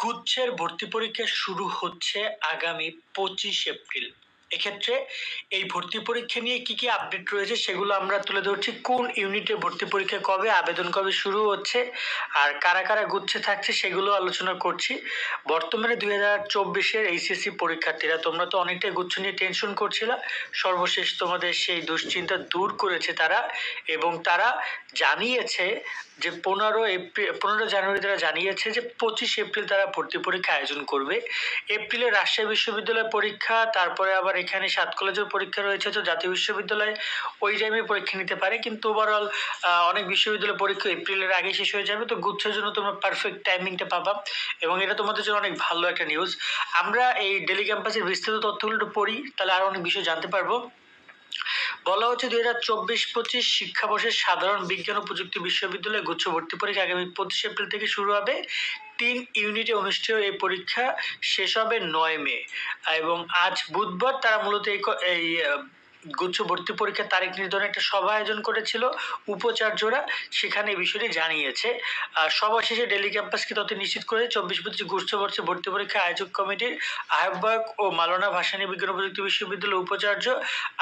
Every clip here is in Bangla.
গুচ্ছের ভর্তি পরীক্ষা শুরু হচ্ছে আগামী পঁচিশ এপ্রিল। এক্ষেত্রে এই ভর্তি পরীক্ষা নিয়ে কি কি আপডেট রয়েছে সেগুলো আমরা তুলে ধরছি। কোন ইউনিটে ভর্তি পরীক্ষা কবে, আবেদন কবে শুরু হচ্ছে, আর কারা কারা গুচ্ছে থাকছে সেগুলো আলোচনা করছি। বর্তমানে দুই হাজার চব্বিশের এইচএসসি পরীক্ষার্থীরা, তোমরা তো অনেকটাই গুচ্ছ নিয়ে টেনশন করছিলা। সর্বশেষ তোমাদের সেই দুশ্চিন্তা দূর করেছে তারা এবং তারা জানিয়েছে যে পনেরো এপ্রিল পনেরো জানুয়ারি তারা জানিয়েছে যে পঁচিশ এপ্রিল তারা ভর্তি পরীক্ষা আয়োজন করবে। এপ্রিলে রাজশাহী বিশ্ববিদ্যালয় পরীক্ষা, তারপরে আবার এখানে সাত কলেজের পরীক্ষা রয়েছে, তো জাতীয় বিশ্ববিদ্যালয় ওই টাইমে পরীক্ষা নিতে পারে। কিন্তু ওভারঅল অনেক বিশ্ববিদ্যালয় পরীক্ষা এপ্রিলের আগে শেষ হয়ে যাবে, তো গুচ্ছের জন্য তোমরা পারফেক্ট টাইমিংটা পাবা এবং এটা তোমাদের জন্য অনেক ভালো একটা নিউজ আমরা এই ডেলি ক্যাম্পাসের বিস্তারিত তথ্যগুলো একটু পড়ি, তাহলে আরও অনেক বিষয় জানতে পারব। বলা হচ্ছে দুই হাজার চব্বিশ পঁচিশ শিক্ষাবর্ষের সাধারণ বিজ্ঞান ও প্রযুক্তি বিশ্ববিদ্যালয়ে গুচ্ছ ভর্তি পরীক্ষা আগামী পঁচিশ এপ্রিল থেকে শুরু হবে। তিন ইউনিটে অনুষ্ঠিত এই পরীক্ষা শেষ হবে নয় মে। এবং আজ বুধবার তারা মূলত এই গুচ্ছ ভর্তি পরীক্ষার তারিখ নির্ধারণে একটা সভা আয়োজন করেছিল। উপাচার্যরা সেখানে এই বিষয়টি জানিয়েছে। সভা শেষে ডেলি ক্যাম্পাসকে তথ্য নিশ্চিত করে চব্বিশ পঁচিশ গুচ্ছ বর্ষে ভর্তি পরীক্ষা আয়োজক কমিটির আহ্বায়ক ও মালনা ভাসানী বিজ্ঞান প্রযুক্তি বিশ্ববিদ্যালয়ের উপাচার্য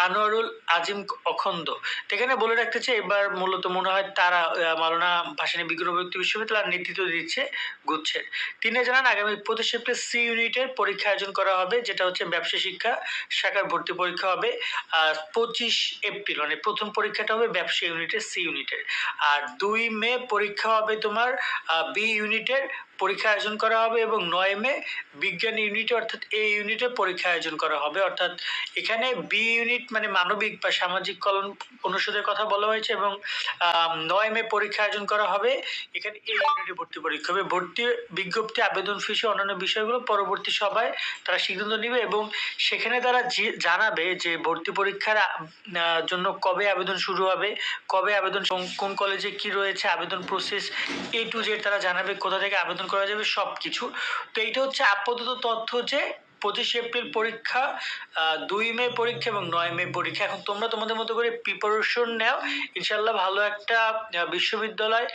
আনোয়ারুল আজিম অখন্দ। এখানে বলে রাখতে চাই, এবার মূলত মনে হয় তারা মালনা ভাসানী বিজ্ঞান প্রযুক্তি বিশ্ববিদ্যালয়ের নেতৃত্ব দিচ্ছে গুচ্ছের। তিনি জানান, আগামী পঁচিশ এপ্রিল সি ইউনিটের পরীক্ষা আয়োজন করা হবে, যেটা হচ্ছে ব্যবসা শিক্ষা শাখার ভর্তি পরীক্ষা হবে। আর পঁচিশ এপ্রিল মানে প্রথম পরীক্ষাটা হবে ব্যবসা ইউনিটের সি ইউনিটের। আর দুই মে পরীক্ষা হবে তোমার বি ইউনিটের পরীক্ষা আয়োজন করা হবে এবং নয় মে বিজ্ঞান ইউনিটে, অর্থাৎ এ ইউনিটে পরীক্ষা আয়োজন করা হবে। অর্থাৎ এখানে বি ইউনিট মানে মানবিক বা সামাজিক কল্যাণ অনুষদের কথা বলা হয়েছে এবং নয় মে পরীক্ষা আয়োজন করা হবে। এখানে এ ইউনিটে ভর্তি পরীক্ষা হবে। ভর্তি বিজ্ঞপ্তি, আবেদন ফিসে অন্যান্য বিষয়গুলো পরবর্তী সভায় তারা সিদ্ধান্ত নেবে এবং সেখানে তারা জানাবে যে ভর্তি পরীক্ষার জন্য কবে আবেদন শুরু হবে, কবে আবেদন, কোন কলেজে কি রয়েছে, আবেদন প্রসেস এ টু জেড তারা জানাবে কোথা থেকে আবেদন করা যাবে সব কিছু তো এইটা হচ্ছে আপাতত তথ্য যে পঁচিশে এপ্রিল পরীক্ষা দুই মে পরীক্ষা এবং নয় মে পরীক্ষা। এখন তোমরা তোমাদের মতো করে প্রিপারেশন নাও। ইনশাল্লাহ ভালো একটা বিশ্ববিদ্যালয়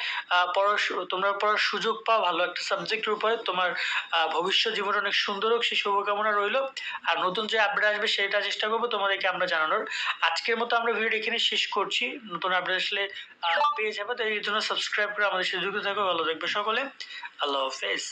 পড়ার তোমরা পড়ার সুযোগ পাও, ভালো একটা সাবজেক্টের উপরে। তোমার ভবিষ্যৎ জীবন অনেক সুন্দর হোক, সেই শুভকামনা রইল। আর নতুন যে আপডেট আসবে সেটা চেষ্টা করব তোমাদেরকে আমরা জানানোর। আজকের মতো আমরা ভিডিও এখানে শেষ করছি। নতুন আপডেট আসলে পেয়ে যাবে। তো এই জন্য সাবস্ক্রাইব করে আমাদের সাথে যুক্ত থাকো। ভালো থাকবে সকলে। আল্লাহ হাফেজ।